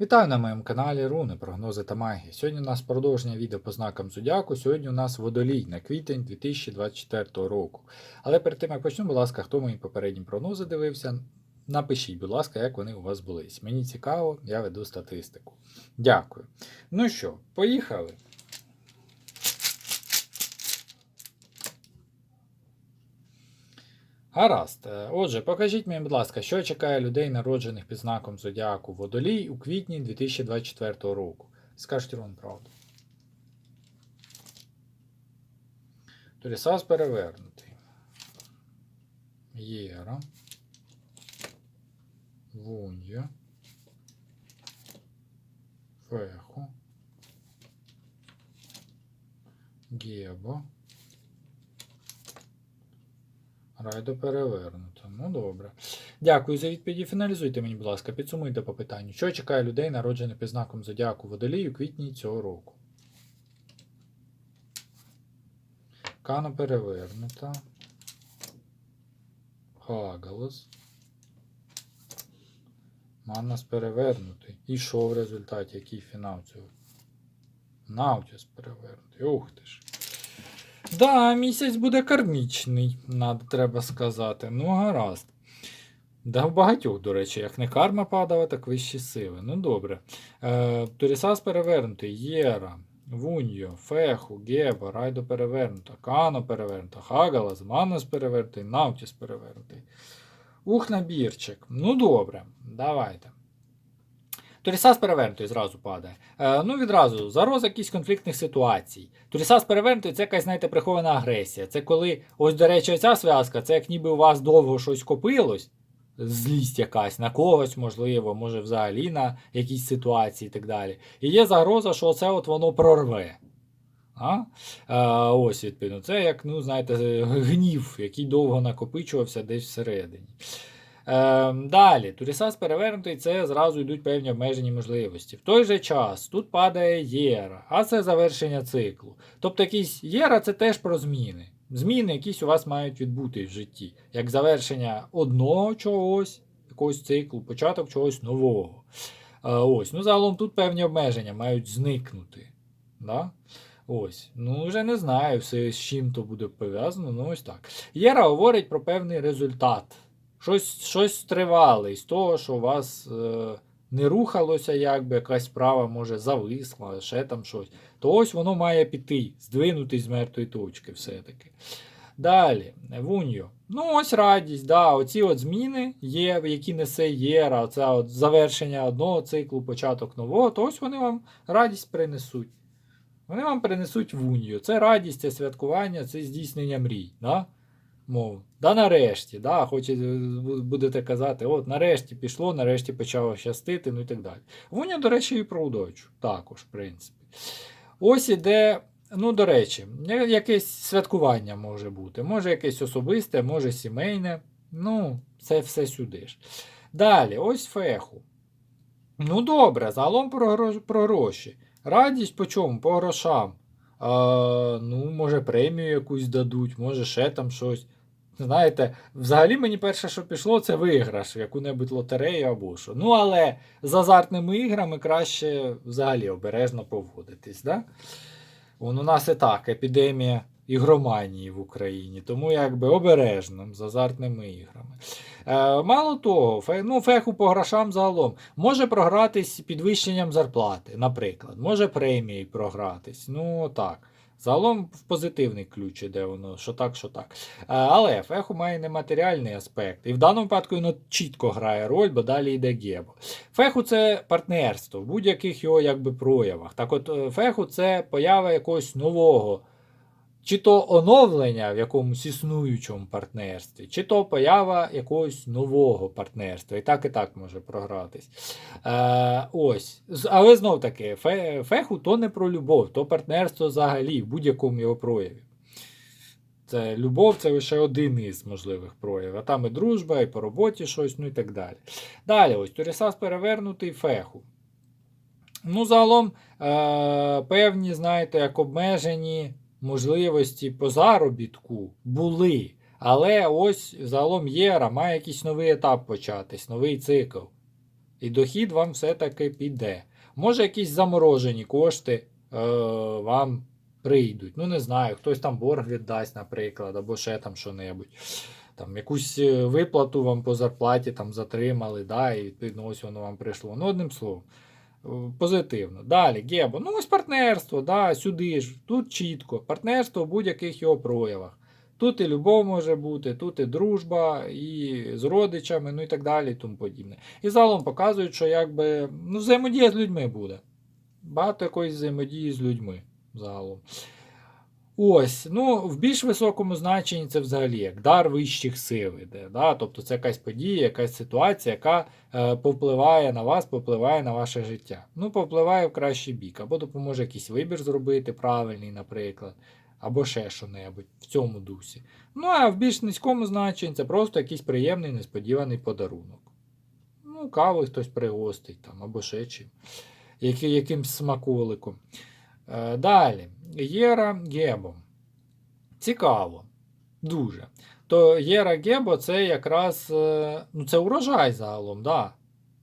Вітаю на моєму каналі Руни, прогнози та магії. Сьогодні у нас продовження відео по знакам Зодіаку. Сьогодні у нас водолій на квітень 2024 року. Але перед тим як почну, будь ласка, хто мої попередні прогнози дивився, напишіть, будь ласка, як вони у вас були. Мені цікаво, я веду статистику. Дякую. Ну що, поїхали. Гаразд. Е, Отже, покажіть мені, будь ласка, що чекає людей, народжених під знаком Зодіаку Водолій у квітні 2024 року. Скажіть вам правду. Торісас перевернутий. Єра. Вунья. Феху. Гебо. Райдо перевернуто. Ну добре. Дякую за відповіді. Фіналізуйте мені, будь ласка, підсумуйте по питанню. Що чекає людей, народжених під знаком Зодіаку Водолій у квітні цього року? Кано перевернута. Хагалас. Маннас перевернутий. І що в результаті? Який фінал цього? Наутіс перевернутий. Ух ти ж. Да, місяць буде кармічний, надо, треба сказати. Ну, гаразд. Да, в багатьох, до речі, як не карма падала, так вищі сили. Ну добре. Е, Турісас перевернутий, Єра, Вуньо, Феху, Геба, Райдо перевернута, Кано перевернута, Хагалас, Манус перевернутий, Наутіс перевернутий. Ух, набірчик. Ну добре, давайте. Турісас перевернутий зразу падає. Е, ну, відразу, загроза якихось конфліктних ситуацій. Турісас перевернутий це якась, знаєте, прихована агресія. Це коли, ось, до речі, оця зв'язка, це як ніби у вас довго щось копилось, злість якась на когось, можливо, може взагалі на якісь ситуації і так далі. І є загроза, що оце от воно прорве. А? Е, ось, відповідно, це як, ну, знаєте, гнів, який довго накопичувався десь всередині. Е, далі, Турісас перевернутий, це зразу йдуть певні обмежені можливості. В той же час тут падає Єра, а це завершення циклу. Тобто якийсь Єра це теж про зміни. Зміни якісь у вас мають відбути в житті, як завершення одного чогось, якогось циклу, початок чогось нового. Е, ось, ну Загалом тут певні обмеження мають зникнути. Да? Ось, ну вже не знаю, все, з чим то буде пов'язано, ну ось так. Єра говорить про певний результат. Щось щось тривале з того, що у вас е, не рухалося, якби якась справа може зависла, ще там щось. То ось воно має піти, здвинутись з мертвої точки все-таки. Далі, Вуньо. Ну, ось радість, да, оці от зміни є, які несе Єра, це от завершення одного циклу, початок нового, то ось вони вам радість принесуть. Вони вам принесуть вунью. Це радість, це святкування, це здійснення мрій. Да? Мов, да нарешті, да, хоч будете казати, от нарешті пішло, нарешті почало щастити, ну і так далі. Вуня, до речі, і про удачу також, в принципі. Ось іде, ну, до речі, якесь святкування може бути. Може якесь особисте, може сімейне. Ну, це все сюди ж. Далі, ось феху. Ну, добре, загалом про гроші. Радість по чому? По грошам. А, Ну, може, премію якусь дадуть, може ще там щось. Знаєте, взагалі мені перше, що пішло, це виграш в яку-небудь лотерею або що. Ну, але з азартними іграми краще взагалі обережно поводитись. Да? Вон у нас і так, епідемія ігроманії в Україні, тому якби обережно з азартними іграми. Е, Мало того, фе, ну, феху по грошам загалом може програтись підвищенням зарплати, наприклад, може премії програтись. Ну так. Загалом в позитивний ключ іде воно, що так, що так. Е, Але феху має нематеріальний аспект. І в даному випадку воно чітко грає роль, бо далі йде гебо. Феху це партнерство в будь-яких його якби, проявах. Так от е, феху це поява якогось нового. Чи то оновлення в якомусь існуючому партнерстві, чи то поява якогось нового партнерства. І так, і так може програтись. Е, ось. Але знов таки, фе, феху то не про любов, то партнерство взагалі в будь-якому його прояві. Це любов це лише один із можливих проявів. А там і дружба, і по роботі щось, ну і так далі. Далі, ось Турісас перевернутий феху. Ну, загалом, е, певні, знаєте, як обмежені можливості по заробітку були. Але ось загалом Єра має якийсь новий етап початись, новий цикл. І дохід вам все-таки піде. Може, якісь заморожені кошти е, вам прийдуть. Ну, не знаю, хтось там борг віддасть, наприклад, або ще там що-небудь. Там якусь е, виплату вам по зарплаті там затримали, да, і відповідно ось воно вам прийшло. Ну, одним словом, позитивно. Далі, Гебо, ну ось партнерство, да, сюди ж, тут чітко. Партнерство в будь-яких його проявах. Тут і любов може бути, тут і дружба, і з родичами, ну і так далі, і тому подібне. І залом показують, що якби ну, взаємодія з людьми буде. Багато якоїсь взаємодії з людьми загалом. Ось, ну, в більш високому значенні це взагалі як дар вищих сил іде. Да? Тобто це якась подія, якась ситуація, яка е, повпливає на вас, повпливає на ваше життя. Ну, повпливає в кращий бік, або допоможе якийсь вибір зробити правильний, наприклад, або ще що-небудь в цьому дусі. Ну, а в більш низькому значенні це просто якийсь приємний несподіваний подарунок. Ну, каву хтось пригостить там, або ще чим. Якимсь смаколиком. Е, Далі. Єра Гебо. Цікаво. Дуже. То Єра Гебо це якраз е, ну, це урожай загалом, да.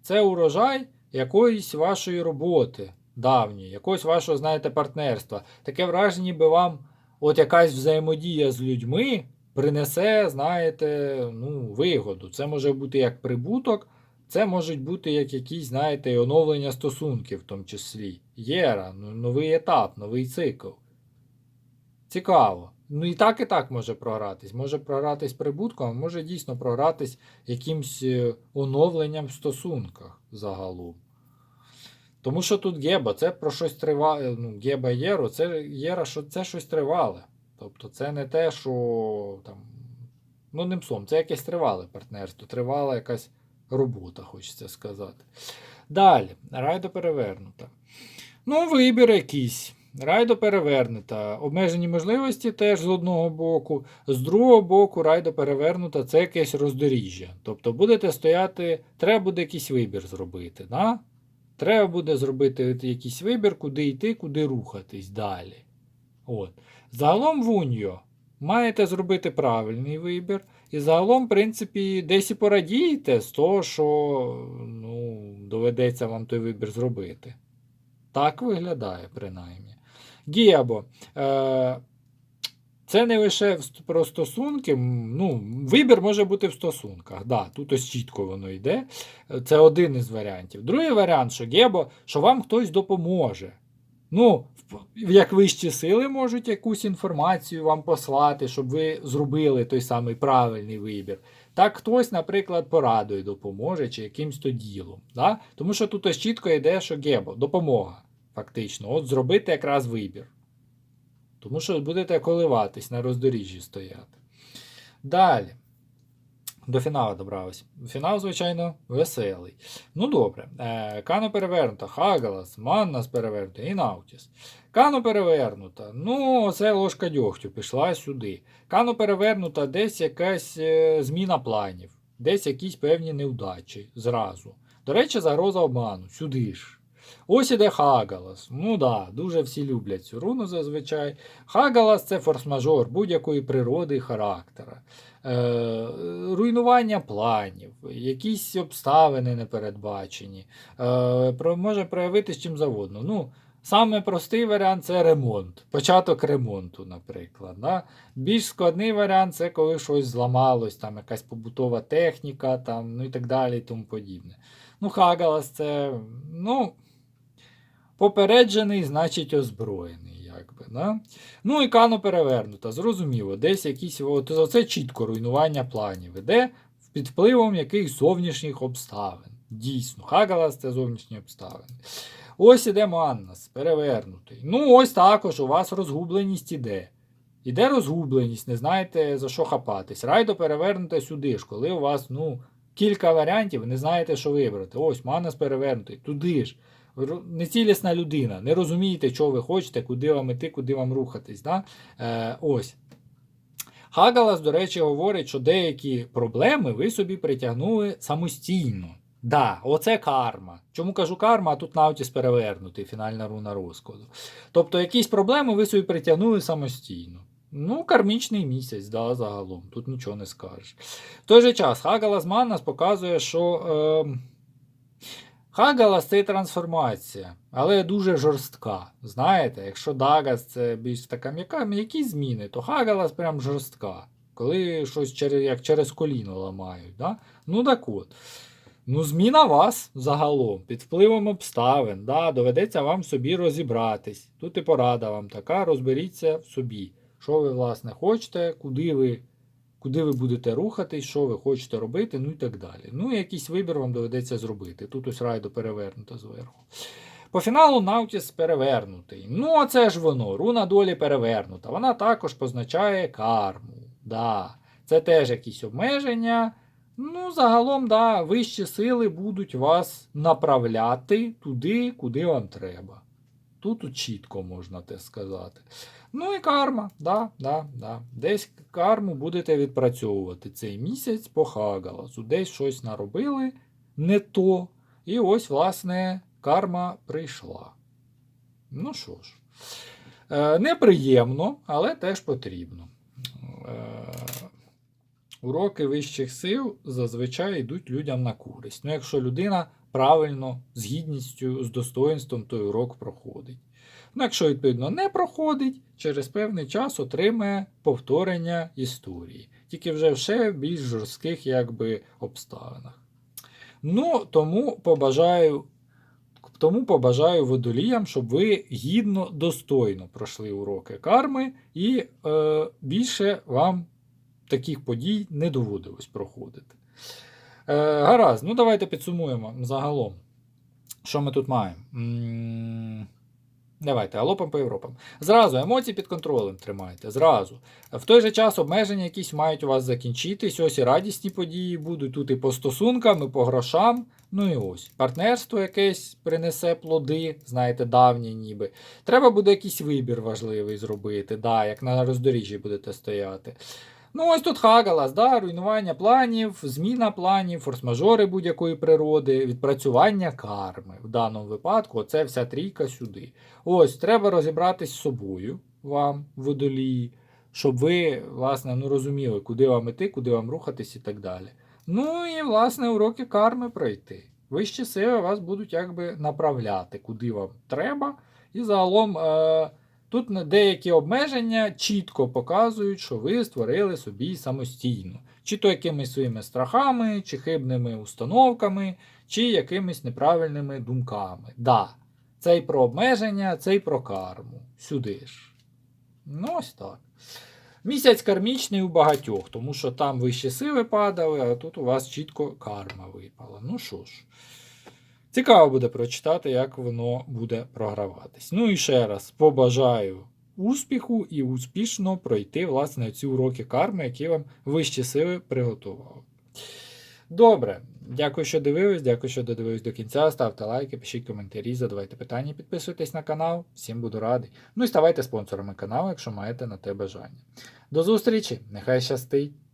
Це урожай якоїсь вашої роботи давньої, якогось вашого, знаєте, партнерства. Таке враження, ніби вам от якась взаємодія з людьми принесе, знаєте, ну, вигоду. Це може бути як прибуток, це можуть бути як якісь, знаєте, оновлення стосунків в тому числі. Єра, ну, новий етап, новий цикл. Цікаво. Ну і так, і так може програтись. Може програтись прибутком, а може дійсно програтись якимсь е, оновленням в стосунках загалом. Тому що тут Геба, це про щось тривале. Ну, Геба Єро, це Єра, що це щось тривале. Тобто це не те, що там. Ну, одним словом, це якесь тривале партнерство, тривала якась робота, хочеться сказати. Далі, райдо перевернута. Ну, вибір якийсь. Райдо перевернута. Обмежені можливості теж з одного боку. З другого боку, райдо перевернута це якесь роздоріжжя. Тобто будете стояти, треба буде якийсь вибір зробити. Да? Треба буде зробити якийсь вибір, куди йти, куди рухатись далі. От. Загалом в Уньо маєте зробити правильний вибір. І загалом, в принципі, десь і порадієте з того, що ну, доведеться вам той вибір зробити. Так виглядає, принаймні. Гіабо. Е, це не лише про стосунки. Ну, вибір може бути в стосунках. Да, тут ось чітко воно йде. Це один із варіантів. Другий варіант, що Гебо, що вам хтось допоможе. Ну, як вищі сили можуть якусь інформацію вам послати, щоб ви зробили той самий правильний вибір. Так хтось, наприклад, порадою допоможе чи якимсь то ділом. Да? Тому що тут ось чітко йде, що Гебо, допомога. Фактично, от зробити якраз вибір. Тому що будете коливатись на роздоріжжі стояти. Далі. До фіналу добралися. Фінал, звичайно, веселий. Ну добре. Е, Кано перевернута, Хагалас, Маннас перевернута і Наутіс. Кано перевернута. Ну, це ложка дьогтю пішла сюди. Кано перевернута, десь якась е, зміна планів, десь якісь певні невдачі зразу. До речі, загроза обману. Сюди ж. Ось іде Хагалас. Ну да, дуже всі люблять цю руну зазвичай. Хагалас це форс-мажор будь-якої природи і характера. Е, руйнування планів, якісь обставини непередбачені. Е, про, може проявитись чим завгодно. Ну, Саме простий варіант це ремонт, початок ремонту, наприклад. Да? Більш складний варіант це коли щось зламалось, там якась побутова техніка, там, ну і так далі і тому подібне. Ну, Хагалас це, ну, попереджений, значить озброєний. Якби, да? Ну і Кано перевернута, зрозуміло, десь якісь, от, оце чітко руйнування планів іде під впливом якихось зовнішніх обставин. Дійсно, Хагалас це зовнішні обставини. Ось іде Маннас, перевернутий. Ну, ось також у вас розгубленість іде. Іде розгубленість, не знаєте за що хапатись. Райдо перевернуте сюди ж, коли у вас ну, кілька варіантів, не знаєте, що вибрати. Ось, Маннас перевернутий, туди ж. Нецілісна людина, не розумієте, що ви хочете, куди вам іти, куди вам рухатись. Да? Е, ось. Хагалас, до речі, говорить, що деякі проблеми ви собі притягнули самостійно. Да, оце карма. Чому кажу карма, а тут Наутіс перевернутий, фінальна руна розкладу. Тобто якісь проблеми ви собі притягнули самостійно. Ну, кармічний місяць, да, загалом, тут нічого не скажеш. В той же час Хагалас Маннас показує, що е, Хагалас це трансформація, але дуже жорстка. Знаєте, якщо Дагас це більш така м'яка, м'які зміни, то Хагалас прям жорстка. Коли щось через, як через коліно ламають. Да? Ну так от. Ну, зміна вас загалом під впливом обставин. Да, доведеться вам собі розібратись. Тут і порада вам така, розберіться в собі. Що ви, власне, хочете, куди ви, куди ви будете рухатись, що ви хочете робити, ну і так далі. Ну, якийсь вибір вам доведеться зробити. Тут ось райдо перевернуто зверху. По фіналу Наутіс перевернутий. Ну, це ж воно. Руна долі перевернута. Вона також позначає карму. Да. Це теж якісь обмеження. Ну, загалом, да, вищі сили будуть вас направляти туди, куди вам треба. Тут чітко можна те сказати. Ну і карма, да, да, да. Десь карму будете відпрацьовувати цей місяць по Хагаласу. Десь щось наробили не то. І ось, власне, карма прийшла. Ну що ж, е, неприємно, але теж потрібно. Е, уроки вищих сил зазвичай йдуть людям на користь. Ну, якщо людина правильно, з гідністю, з достоинством той урок проходить. Ну, якщо, відповідно, не проходить, через певний час отримає повторення історії, тільки вже в більш жорстких якби, обставинах. Ну, тому побажаю. Тому побажаю водоліям, щоб ви гідно, достойно пройшли уроки карми, і е, більше вам таких подій не доводилось проходити. Е, гаразд, ну давайте підсумуємо загалом. Що ми тут маємо? М, Давайте, галопом по Європам. Зразу емоції під контролем тримайте. Зразу. В той же час обмеження якісь мають у вас закінчитись. Ось і радісні події будуть. Тут і по стосункам, і по грошам. Ну і ось. Партнерство якесь принесе плоди, знаєте, давні ніби. Треба буде якийсь вибір важливий зробити, да, як на роздоріжжі будете стояти. Ну, ось тут Хагалас, да, руйнування планів, зміна планів, форс-мажори будь-якої природи, відпрацювання карми. В даному випадку оце вся трійка сюди. Ось, треба розібратись з собою вам, водолії, щоб ви, власне, ну, розуміли, куди вам іти, куди вам рухатись і так далі. Ну і, власне, уроки карми пройти. Вищі сили вас будуть якби направляти, куди вам треба. І загалом. Е- Тут деякі обмеження чітко показують, що ви створили собі самостійно, чи то якимись своїми страхами, чи хибними установками, чи якимись неправильними думками. Да, це й про обмеження, це й про карму. Сюди ж. Ну, ось так. Місяць кармічний у багатьох, тому що там вищі сили падали, а тут у вас чітко карма випала. Ну що ж. Цікаво буде прочитати, як воно буде програватись. Ну і ще раз побажаю успіху і успішно пройти власне ці уроки карми, які вам вищі сили приготували. Добре, дякую, що дивились, дякую, що додивились до кінця. Ставте лайки, пишіть коментарі, задавайте питання, підписуйтесь на канал. Всім буду радий. Ну і ставайте спонсорами каналу, якщо маєте на те бажання. До зустрічі! Нехай щастить!